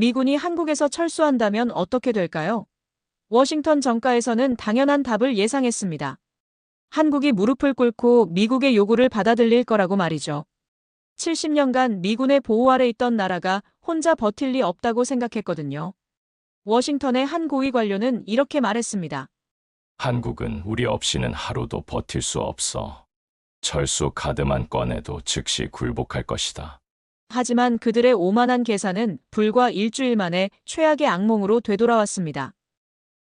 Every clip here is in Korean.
미군이 한국에서 철수한다면 어떻게 될까요? 워싱턴 정가에서는 당연한 답을 예상했습니다. 한국이 무릎을 꿇고 미국의 요구를 받아들일 거라고 말이죠. 70년간 미군의 보호 아래 있던 나라가 혼자 버틸 리 없다고 생각했거든요. 워싱턴의 한 고위 관료는 이렇게 말했습니다. 한국은 우리 없이는 하루도 버틸 수 없어. 철수 카드만 꺼내도 즉시 굴복할 것이다. 하지만 그들의 오만한 계산은 불과 일주일 만에 최악의 악몽으로 되돌아왔습니다.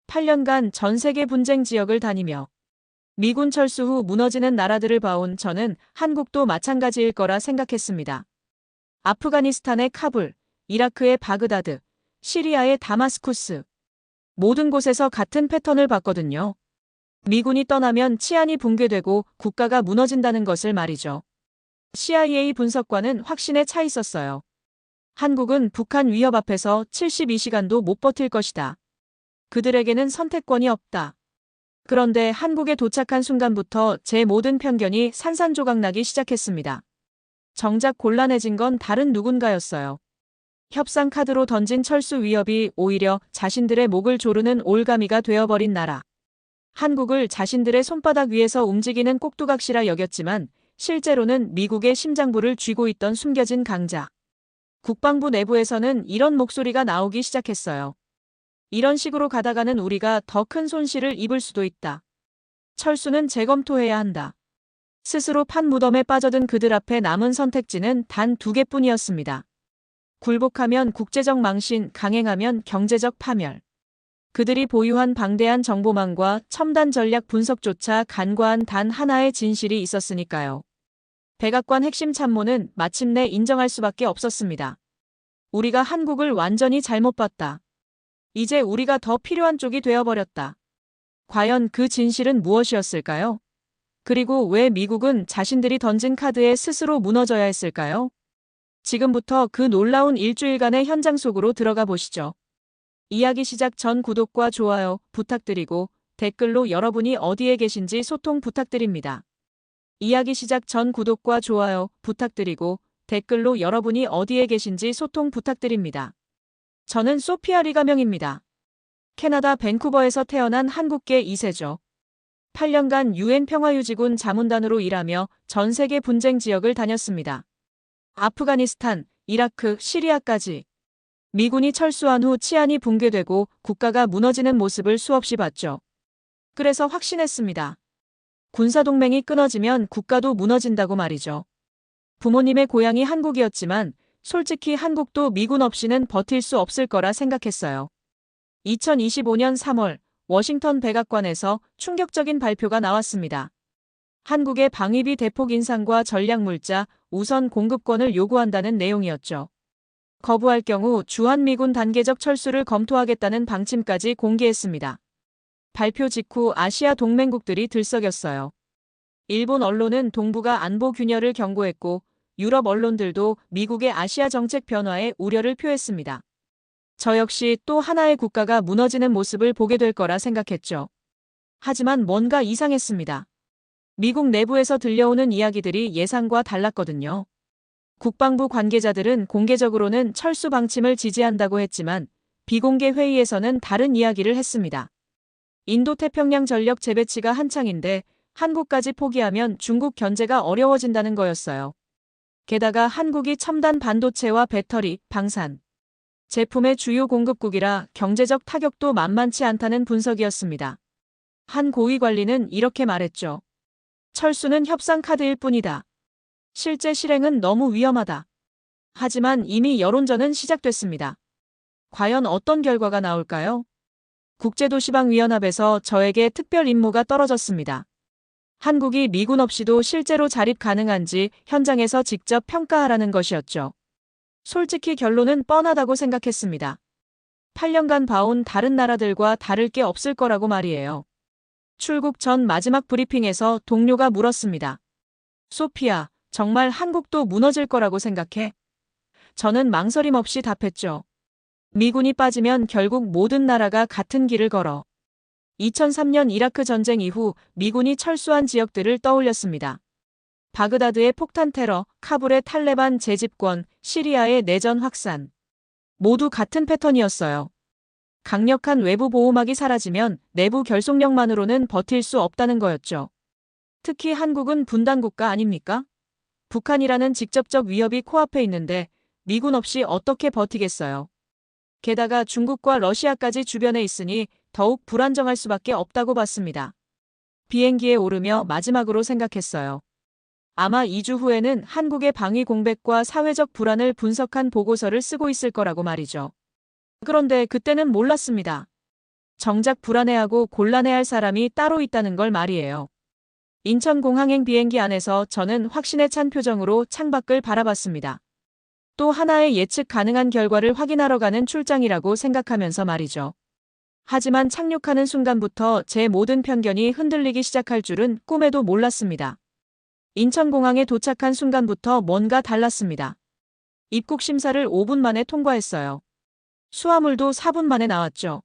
8년간 전 세계 분쟁 지역을 다니며 미군 철수 후 무너지는 나라들을 봐온 저는 한국도 마찬가지일 거라 생각했습니다. 아프가니스탄의 카불, 이라크의 바그다드, 시리아의 다마스쿠스. 모든 곳에서 같은 패턴을 봤거든요. 미군이 떠나면 치안이 붕괴되고 국가가 무너진다는 것을 말이죠. CIA 분석과는 확신에 차 있었어요. 한국은 북한 위협 앞에서 72시간도 못 버틸 것이다. 그들에게는 선택권이 없다. 그런데 한국에 도착한 순간부터 제 모든 편견이 산산조각 나기 시작했습니다. 정작 곤란해진 건 다른 누군가였어요. 협상 카드로 던진 철수 위협이 오히려 자신들의 목을 조르는 올가미가 되어버린 나라. 한국을 자신들의 손바닥 위에서 움직이는 꼭두각시라 여겼지만 실제로는 미국의 심장부를 쥐고 있던 숨겨진 강자. 국방부 내부에서는 이런 목소리가 나오기 시작했어요. 이런 식으로 가다가는 우리가 더 큰 손실을 입을 수도 있다. 철수는 재검토해야 한다. 스스로 판 무덤에 빠져든 그들 앞에 남은 선택지는 단 두 개뿐이었습니다. 굴복하면 국제적 망신, 강행하면 경제적 파멸. 그들이 보유한 방대한 정보망과 첨단 전략 분석조차 간과한 단 하나의 진실이 있었으니까요. 백악관 핵심 참모는 마침내 인정할 수밖에 없었습니다. 우리가 한국을 완전히 잘못 봤다. 이제 우리가 더 필요한 쪽이 되어버렸다. 과연 그 진실은 무엇이었을까요? 그리고 왜 미국은 자신들이 던진 카드에 스스로 무너져야 했을까요? 지금부터 그 놀라운 일주일간의 현장 속으로 들어가 보시죠. 이야기 시작 전 구독과 좋아요 부탁드리고 댓글로 여러분이 어디에 계신지 소통 부탁드립니다. 이야기 시작 전 구독과 좋아요 부탁드리고 댓글로 여러분이 어디에 계신지 소통 부탁드립니다. 저는 소피아 리가명입니다. 캐나다 밴쿠버에서 태어난 한국계 2세죠. 8년간 유엔 평화유지군 자문단으로 일하며 전 세계 분쟁 지역을 다녔습니다. 아프가니스탄, 이라크, 시리아까지. 미군이 철수한 후 치안이 붕괴되고 국가가 무너지는 모습을 수없이 봤죠. 그래서 확신했습니다. 군사동맹이 끊어지면 국가도 무너진다고 말이죠. 부모님의 고향이 한국이었지만 솔직히 한국도 미군 없이는 버틸 수 없을 거라 생각했어요. 2025년 3월 워싱턴 백악관에서 충격적인 발표가 나왔습니다. 한국의 방위비 대폭 인상과 전략물자 우선 공급권을 요구한다는 내용이었죠. 거부할 경우 주한미군 단계적 철수를 검토하겠다는 방침까지 공개했습니다. 발표 직후 아시아 동맹국들이 들썩였어요. 일본 언론은 동북아 안보 균열을 경고했고 유럽 언론들도 미국의 아시아 정책 변화에 우려를 표했습니다. 저 역시 또 하나의 국가가 무너지는 모습을 보게 될 거라 생각했죠. 하지만 뭔가 이상했습니다. 미국 내부에서 들려오는 이야기들이 예상과 달랐거든요. 국방부 관계자들은 공개적으로는 철수 방침을 지지한다고 했지만 비공개 회의에서는 다른 이야기를 했습니다. 인도 태평양 전력 재배치가 한창인데 한국까지 포기하면 중국 견제가 어려워진다는 거였어요. 게다가 한국이 첨단 반도체와 배터리, 방산, 제품의 주요 공급국이라 경제적 타격도 만만치 않다는 분석이었습니다. 한 고위 관리는 이렇게 말했죠. 철수는 협상 카드일 뿐이다. 실제 실행은 너무 위험하다. 하지만 이미 여론전은 시작됐습니다. 과연 어떤 결과가 나올까요? 국제도시방위원회에서 저에게 특별 임무가 떨어졌습니다. 한국이 미군 없이도 실제로 자립 가능한지 현장에서 직접 평가하라는 것이었죠. 솔직히 결론은 뻔하다고 생각했습니다. 8년간 봐온 다른 나라들과 다를 게 없을 거라고 말이에요. 출국 전 마지막 브리핑에서 동료가 물었습니다. 소피아, 정말 한국도 무너질 거라고 생각해? 저는 망설임 없이 답했죠. 미군이 빠지면 결국 모든 나라가 같은 길을 걸어. 2003년 이라크 전쟁 이후 미군이 철수한 지역들을 떠올렸습니다. 바그다드의 폭탄 테러, 카불의 탈레반 재집권, 시리아의 내전 확산. 모두 같은 패턴이었어요. 강력한 외부 보호막이 사라지면 내부 결속력만으로는 버틸 수 없다는 거였죠. 특히 한국은 분단 국가 아닙니까? 북한이라는 직접적 위협이 코앞에 있는데 미군 없이 어떻게 버티겠어요. 게다가 중국과 러시아까지 주변에 있으니 더욱 불안정할 수밖에 없다고 봤습니다. 비행기에 오르며 마지막으로 생각했어요. 아마 2주 후에는 한국의 방위 공백과 사회적 불안을 분석한 보고서를 쓰고 있을 거라고 말이죠. 그런데 그때는 몰랐습니다. 정작 불안해하고 곤란해할 사람이 따로 있다는 걸 말이에요. 인천공항행 비행기 안에서 저는 확신에 찬 표정으로 창밖을 바라봤습니다. 또 하나의 예측 가능한 결과를 확인하러 가는 출장이라고 생각하면서 말이죠. 하지만 착륙하는 순간부터 제 모든 편견이 흔들리기 시작할 줄은 꿈에도 몰랐습니다. 인천공항에 도착한 순간부터 뭔가 달랐습니다. 입국 심사를 5분 만에 통과했어요. 수화물도 4분 만에 나왔죠.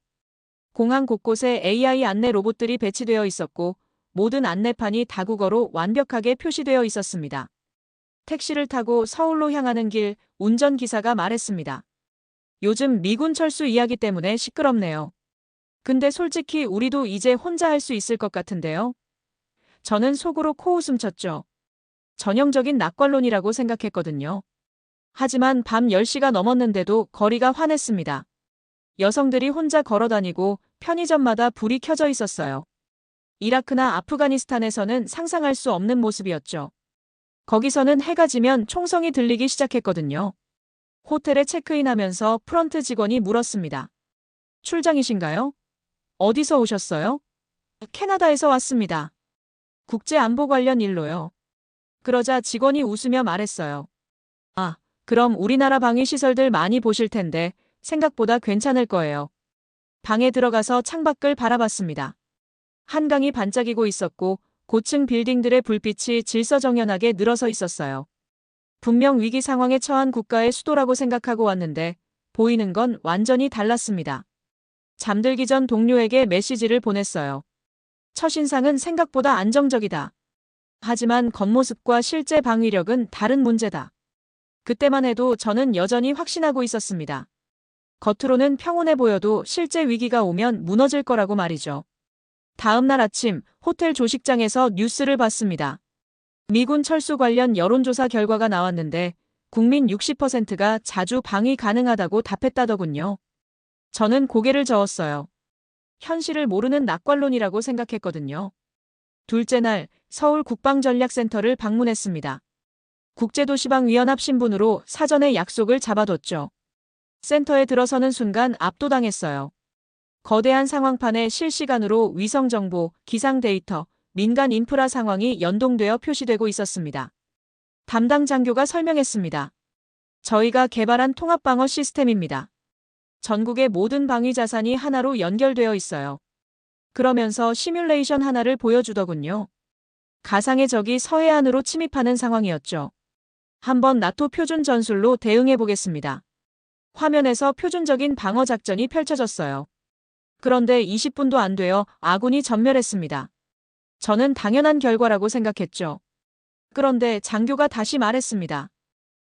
공항 곳곳에 AI 안내 로봇들이 배치되어 있었고 모든 안내판이 다국어로 완벽하게 표시되어 있었습니다. 택시를 타고 서울로 향하는 길 운전기사가 말했습니다. 요즘 미군 철수 이야기 때문에 시끄럽네요. 근데 솔직히 우리도 이제 혼자 할 수 있을 것 같은데요. 저는 속으로 코웃음 쳤죠. 전형적인 낙관론이라고 생각했거든요. 하지만 밤 10시가 넘었는데도 거리가 환했습니다. 여성들이 혼자 걸어 다니고 편의점마다 불이 켜져 있었어요. 이라크나 아프가니스탄에서는 상상할 수 없는 모습이었죠. 거기서는 해가 지면 총성이 들리기 시작했거든요. 호텔에 체크인하면서 프런트 직원이 물었습니다. 출장이신가요? 어디서 오셨어요? 캐나다에서 왔습니다. 국제 안보 관련 일로요. 그러자 직원이 웃으며 말했어요. 아, 그럼 우리나라 방위 시설들 많이 보실 텐데 생각보다 괜찮을 거예요. 방에 들어가서 창밖을 바라봤습니다. 한강이 반짝이고 있었고 고층 빌딩들의 불빛이 질서정연하게 늘어서 있었어요. 분명 위기 상황에 처한 국가의 수도라고 생각하고 왔는데 보이는 건 완전히 달랐습니다. 잠들기 전 동료에게 메시지를 보냈어요. 첫인상은 생각보다 안정적이다. 하지만 겉모습과 실제 방위력은 다른 문제다. 그때만 해도 저는 여전히 확신하고 있었습니다. 겉으로는 평온해 보여도 실제 위기가 오면 무너질 거라고 말이죠. 다음 날 아침 호텔 조식장에서 뉴스를 봤습니다. 미군 철수 관련 여론조사 결과가 나왔는데 국민 60%가 자주 방위 가능하다고 답했다더군요. 저는 고개를 저었어요. 현실을 모르는 낙관론이라고 생각했거든요. 둘째 날 서울 국방전략센터를 방문했습니다. 국제도시방위원합 신분으로 사전에 약속을 잡아뒀죠. 센터에 들어서는 순간 압도당했어요. 거대한 상황판에 실시간으로 위성 정보, 기상 데이터, 민간 인프라 상황이 연동되어 표시되고 있었습니다. 담당 장교가 설명했습니다. 저희가 개발한 통합방어 시스템입니다. 전국의 모든 방위 자산이 하나로 연결되어 있어요. 그러면서 시뮬레이션 하나를 보여주더군요. 가상의 적이 서해안으로 침입하는 상황이었죠. 한번 나토 표준 전술로 대응해 보겠습니다. 화면에서 표준적인 방어 작전이 펼쳐졌어요. 그런데 20분도 안 되어 아군이 전멸했습니다. 저는 당연한 결과라고 생각했죠. 그런데 장교가 다시 말했습니다.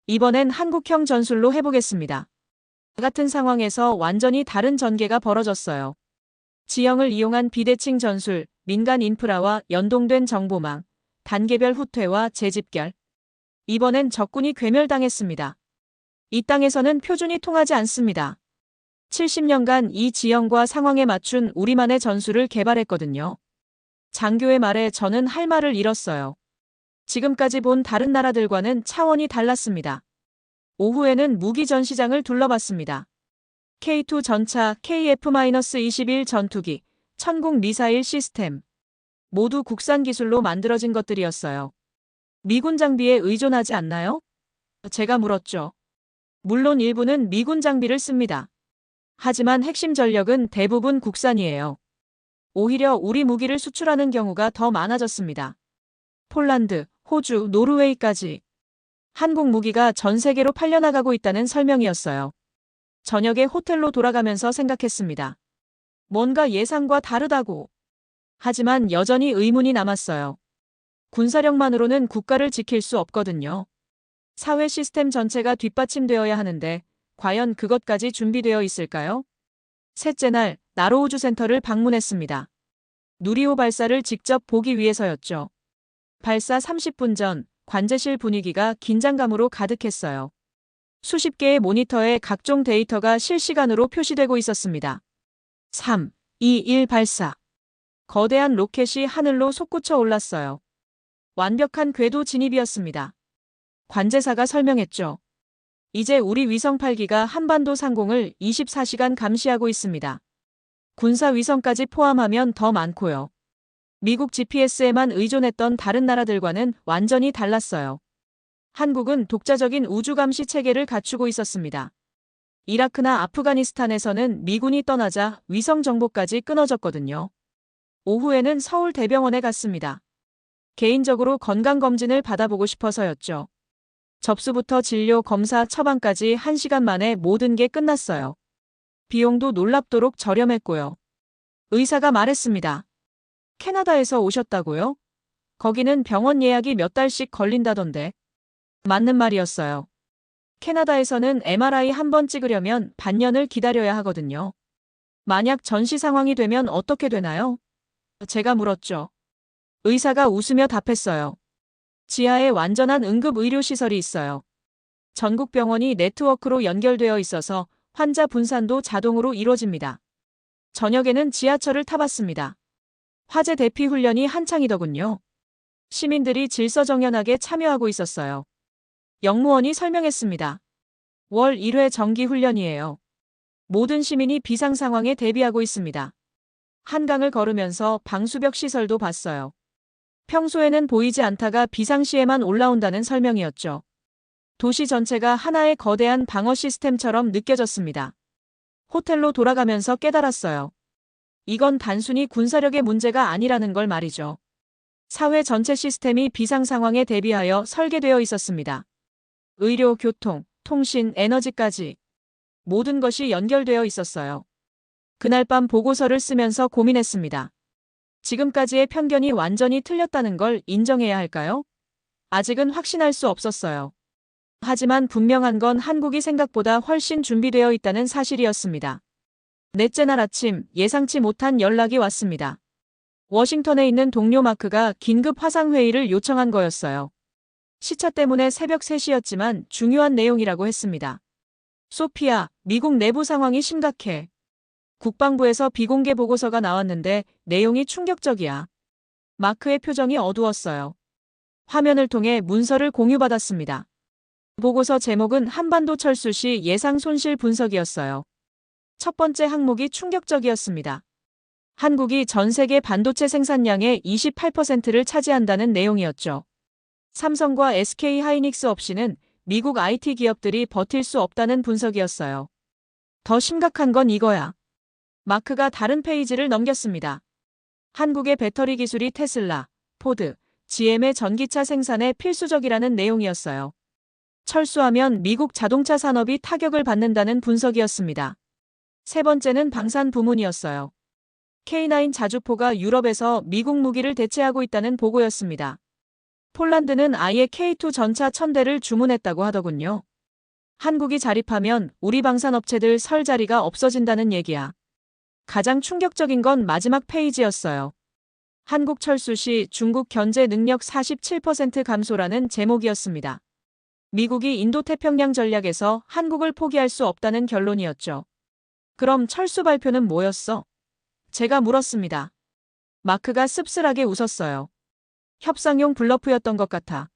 이번엔 한국형 전술로 해보겠습니다. 같은 상황에서 완전히 다른 전개가 벌어졌어요. 지형을 이용한 비대칭 전술, 민간 인프라와 연동된 정보망, 단계별 후퇴와 재집결. 이번엔 적군이 괴멸당했습니다. 이 땅에서는 표준이 통하지 않습니다. 70년간 이 지형과 상황에 맞춘 우리만의 전술을 개발했거든요. 장교의 말에 저는 할 말을 잃었어요. 지금까지 본 다른 나라들과는 차원이 달랐습니다. 오후에는 무기 전시장을 둘러봤습니다. K2 전차 KF-21 전투기, 천국 미사일 시스템. 모두 국산 기술로 만들어진 것들이었어요. 미군 장비에 의존하지 않나요? 제가 물었죠. 물론 일부는 미군 장비를 씁니다. 하지만 핵심 전력은 대부분 국산이에요. 오히려 우리 무기를 수출하는 경우가 더 많아졌습니다. 폴란드, 호주, 노르웨이까지 한국 무기가 전 세계로 팔려나가고 있다는 설명이었어요. 저녁에 호텔로 돌아가면서 생각했습니다. 뭔가 예상과 다르다고. 하지만 여전히 의문이 남았어요. 군사력만으로는 국가를 지킬 수 없거든요. 사회 시스템 전체가 뒷받침되어야 하는데 과연 그것까지 준비되어 있을까요? 셋째 날 나로 우주 센터를 방문했습니다. 누리호 발사를 직접 보기 위해서였죠. 발사 30분 전 관제실 분위기가 긴장감으로 가득했어요. 수십 개의 모니터에 각종 데이터가 실시간으로 표시되고 있었습니다. 3, 2, 1 발사. 거대한 로켓이 하늘로 솟구쳐 올랐어요. 완벽한 궤도 진입이었습니다. 관제사가 설명했죠. 이제 우리 위성 8기가 한반도 상공을 24시간 감시하고 있습니다. 군사 위성까지 포함하면 더 많고요. 미국 GPS에만 의존했던 다른 나라들과는 완전히 달랐어요. 한국은 독자적인 우주 감시 체계를 갖추고 있었습니다. 이라크나 아프가니스탄에서는 미군이 떠나자 위성 정보까지 끊어졌거든요. 오후에는 서울 대병원에 갔습니다. 개인적으로 건강검진을 받아보고 싶어서였죠. 접수부터 진료, 검사, 처방까지 1시간 만에 모든 게 끝났어요. 비용도 놀랍도록 저렴했고요. 의사가 말했습니다. 캐나다에서 오셨다고요? 거기는 병원 예약이 몇 달씩 걸린다던데. 맞는 말이었어요. 캐나다에서는 MRI 한 번 찍으려면 반년을 기다려야 하거든요. 만약 전시 상황이 되면 어떻게 되나요? 제가 물었죠. 의사가 웃으며 답했어요. 지하에 완전한 응급 의료 시설이 있어요. 전국 병원이 네트워크로 연결되어 있어서 환자 분산도 자동으로 이루어집니다. 저녁에는 지하철을 타봤습니다. 화재 대피 훈련이 한창이더군요. 시민들이 질서정연하게 참여하고 있었어요. 영무원이 설명했습니다. 월 1회 정기 훈련이에요. 모든 시민이 비상 상황에 대비하고 있습니다. 한강을 걸으면서 방수벽 시설도 봤어요. 평소에는 보이지 않다가 비상시에만 올라온다는 설명이었죠. 도시 전체가 하나의 거대한 방어 시스템처럼 느껴졌습니다. 호텔로 돌아가면서 깨달았어요. 이건 단순히 군사력의 문제가 아니라는 걸 말이죠. 사회 전체 시스템이 비상 상황에 대비하여 설계되어 있었습니다. 의료, 교통, 통신, 에너지까지 모든 것이 연결되어 있었어요. 그날 밤 보고서를 쓰면서 고민했습니다. 지금까지의 편견이 완전히 틀렸다는 걸 인정해야 할까요? 아직은 확신할 수 없었어요. 하지만 분명한 건 한국이 생각보다 훨씬 준비되어 있다는 사실이었습니다. 넷째 날 아침 예상치 못한 연락이 왔습니다. 워싱턴에 있는 동료 마크가 긴급 화상회의를 요청한 거였어요. 시차 때문에 새벽 3시였지만 중요한 내용이라고 했습니다. 소피아, 미국 내부 상황이 심각해. 국방부에서 비공개 보고서가 나왔는데 내용이 충격적이야. 마크의 표정이 어두웠어요. 화면을 통해 문서를 공유받았습니다. 보고서 제목은 한반도 철수 시 예상 손실 분석이었어요. 첫 번째 항목이 충격적이었습니다. 한국이 전 세계 반도체 생산량의 28%를 차지한다는 내용이었죠. 삼성과 SK 하이닉스 없이는 미국 IT 기업들이 버틸 수 없다는 분석이었어요. 더 심각한 건 이거야. 마크가 다른 페이지를 넘겼습니다. 한국의 배터리 기술이 테슬라, 포드, GM의 전기차 생산에 필수적이라는 내용이었어요. 철수하면 미국 자동차 산업이 타격을 받는다는 분석이었습니다. 세 번째는 방산 부문이었어요. K9 자주포가 유럽에서 미국 무기를 대체하고 있다는 보고였습니다. 폴란드는 아예 K2 전차 1000대를 주문했다고 하더군요. 한국이 자립하면 우리 방산업체들 설 자리가 없어진다는 얘기야. 가장 충격적인 건 마지막 페이지였어요. 한국 철수 시 중국 견제 능력 47% 감소라는 제목이었습니다. 미국이 인도태평양 전략에서 한국을 포기할 수 없다는 결론이었죠. 그럼 철수 발표는 뭐였어? 제가 물었습니다. 마크가 씁쓸하게 웃었어요. 협상용 블러프였던 것 같아.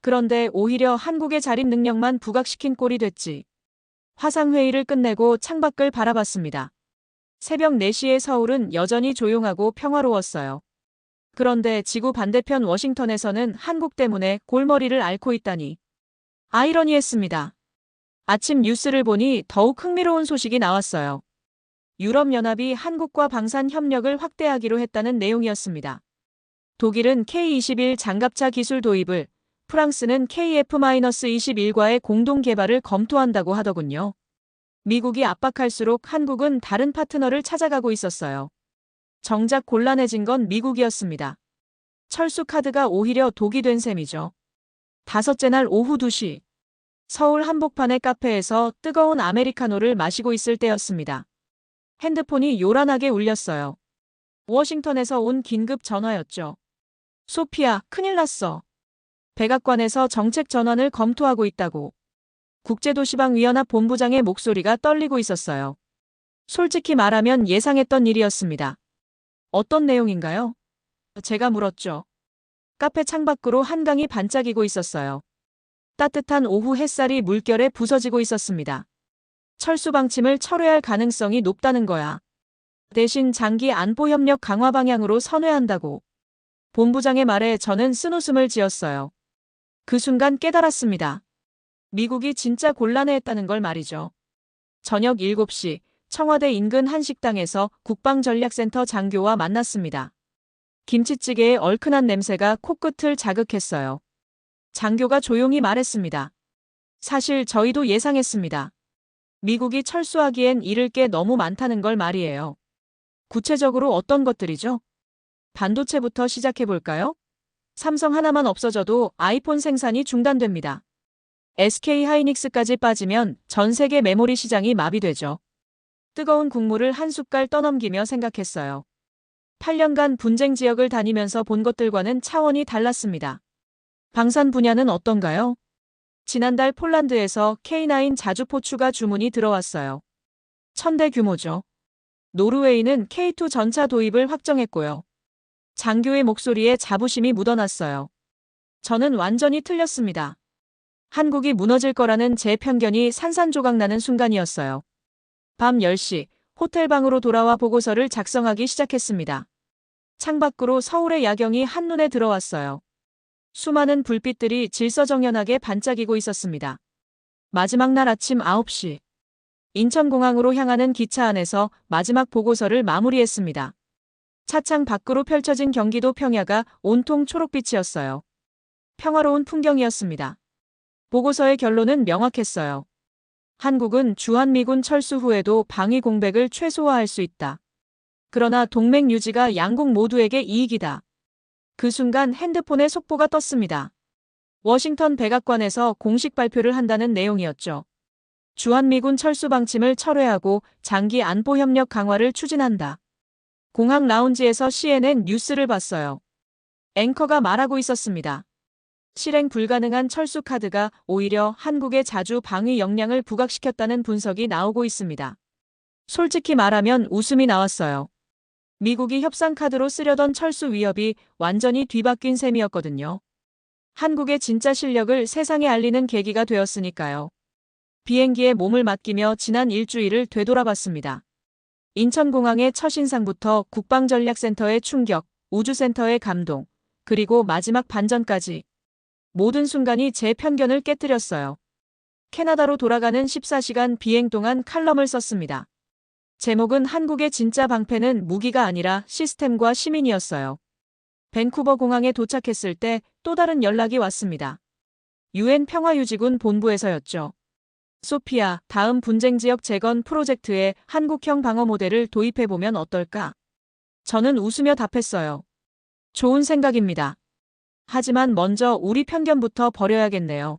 그런데 오히려 한국의 자립 능력만 부각시킨 꼴이 됐지. 화상회의를 끝내고 창밖을 바라봤습니다. 새벽 4시의 서울은 여전히 조용하고 평화로웠어요. 그런데 지구 반대편 워싱턴에서는 한국 때문에 골머리를 앓고 있다니. 아이러니했습니다. 아침 뉴스를 보니 더욱 흥미로운 소식이 나왔어요. 유럽연합이 한국과 방산 협력을 확대하기로 했다는 내용이었습니다. 독일은 K21 장갑차 기술 도입을, 프랑스는 KF-21과의 공동 개발을 검토한다고 하더군요. 미국이 압박할수록 한국은 다른 파트너를 찾아가고 있었어요. 정작 곤란해진 건 미국이었습니다. 철수 카드가 오히려 독이 된 셈이죠. 다섯째 날 오후 2시. 서울 한복판의 카페에서 뜨거운 아메리카노를 마시고 있을 때였습니다. 핸드폰이 요란하게 울렸어요. 워싱턴에서 온 긴급 전화였죠. 소피아, 큰일 났어. 백악관에서 정책 전환을 검토하고 있다고. 국제도시방위원회 본부장의 목소리가 떨리고 있었어요. 솔직히 말하면 예상했던 일이었습니다. 어떤 내용인가요? 제가 물었죠. 카페 창밖으로 한강이 반짝이고 있었어요. 따뜻한 오후 햇살이 물결에 부서지고 있었습니다. 철수 방침을 철회할 가능성이 높다는 거야. 대신 장기 안보 협력 강화 방향으로 선회한다고. 본부장의 말에 저는 쓴웃음을 지었어요. 그 순간 깨달았습니다. 미국이 진짜 곤란해했다는 걸 말이죠. 저녁 7시 청와대 인근 한 식당에서 국방전략센터 장교와 만났습니다. 김치찌개의 얼큰한 냄새가 코끝을 자극했어요. 장교가 조용히 말했습니다. 사실 저희도 예상했습니다. 미국이 철수하기엔 잃을 게 너무 많다는 걸 말이에요. 구체적으로 어떤 것들이죠? 반도체부터 시작해 볼까요? 삼성 하나만 없어져도 아이폰 생산이 중단됩니다. SK 하이닉스까지 빠지면 전 세계 메모리 시장이 마비되죠. 뜨거운 국물을 한 숟갈 떠넘기며 생각했어요. 8년간 분쟁 지역을 다니면서 본 것들과는 차원이 달랐습니다. 방산 분야는 어떤가요? 지난달 폴란드에서 K9 자주포 추가 주문이 들어왔어요. 천대 규모죠. 노르웨이는 K2 전차 도입을 확정했고요. 장교의 목소리에 자부심이 묻어났어요. 저는 완전히 틀렸습니다. 한국이 무너질 거라는 제 편견이 산산조각 나는 순간이었어요. 밤 10시 호텔 방으로 돌아와 보고서를 작성하기 시작했습니다. 창밖으로 서울의 야경이 한눈에 들어왔어요. 수많은 불빛들이 질서정연하게 반짝이고 있었습니다. 마지막 날 아침 9시 인천공항으로 향하는 기차 안에서 마지막 보고서를 마무리했습니다. 차창 밖으로 펼쳐진 경기도 평야가 온통 초록빛이었어요. 평화로운 풍경이었습니다. 보고서의 결론은 명확했어요. 한국은 주한미군 철수 후에도 방위 공백을 최소화할 수 있다. 그러나 동맹 유지가 양국 모두에게 이익이다. 그 순간 핸드폰에 속보가 떴습니다. 워싱턴 백악관에서 공식 발표를 한다는 내용이었죠. 주한미군 철수 방침을 철회하고 장기 안보 협력 강화를 추진한다. 공항 라운지에서 CNN 뉴스를 봤어요. 앵커가 말하고 있었습니다. 실행 불가능한 철수 카드가 오히려 한국의 자주 방위 역량을 부각시켰다는 분석이 나오고 있습니다. 솔직히 말하면 웃음이 나왔어요. 미국이 협상 카드로 쓰려던 철수 위협이 완전히 뒤바뀐 셈이었거든요. 한국의 진짜 실력을 세상에 알리는 계기가 되었으니까요. 비행기에 몸을 맡기며 지난 일주일을 되돌아봤습니다. 인천공항의 첫 인상부터 국방전략센터의 충격, 우주센터의 감동, 그리고 마지막 반전까지 모든 순간이 제 편견을 깨뜨렸어요. 캐나다로 돌아가는 14시간 비행 동안 칼럼을 썼습니다. 제목은 한국의 진짜 방패는 무기가 아니라 시스템과 시민이었어요. 밴쿠버 공항에 도착했을 때 또 다른 연락이 왔습니다. 유엔 평화유지군 본부에서였죠. 소피아, 다음 분쟁 지역 재건 프로젝트에 한국형 방어 모델을 도입해보면 어떨까? 저는 웃으며 답했어요. 좋은 생각입니다. 하지만 먼저 우리 편견부터 버려야겠네요.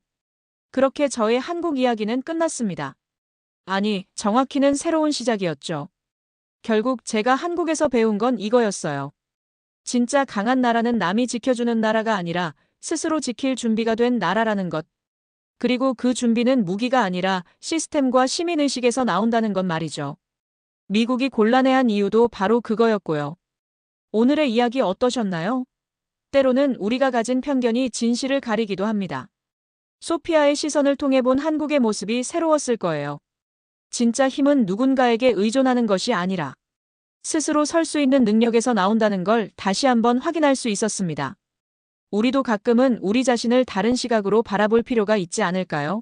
그렇게 저의 한국 이야기는 끝났습니다. 아니, 정확히는 새로운 시작이었죠. 결국 제가 한국에서 배운 건 이거였어요. 진짜 강한 나라는 남이 지켜주는 나라가 아니라 스스로 지킬 준비가 된 나라라는 것. 그리고 그 준비는 무기가 아니라 시스템과 시민의식에서 나온다는 것 말이죠. 미국이 곤란해한 이유도 바로 그거였고요. 오늘의 이야기 어떠셨나요? 때로는 우리가 가진 편견이 진실을 가리기도 합니다. 소피아의 시선을 통해 본 한국의 모습이 새로웠을 거예요. 진짜 힘은 누군가에게 의존하는 것이 아니라 스스로 설 수 있는 능력에서 나온다는 걸 다시 한번 확인할 수 있었습니다. 우리도 가끔은 우리 자신을 다른 시각으로 바라볼 필요가 있지 않을까요?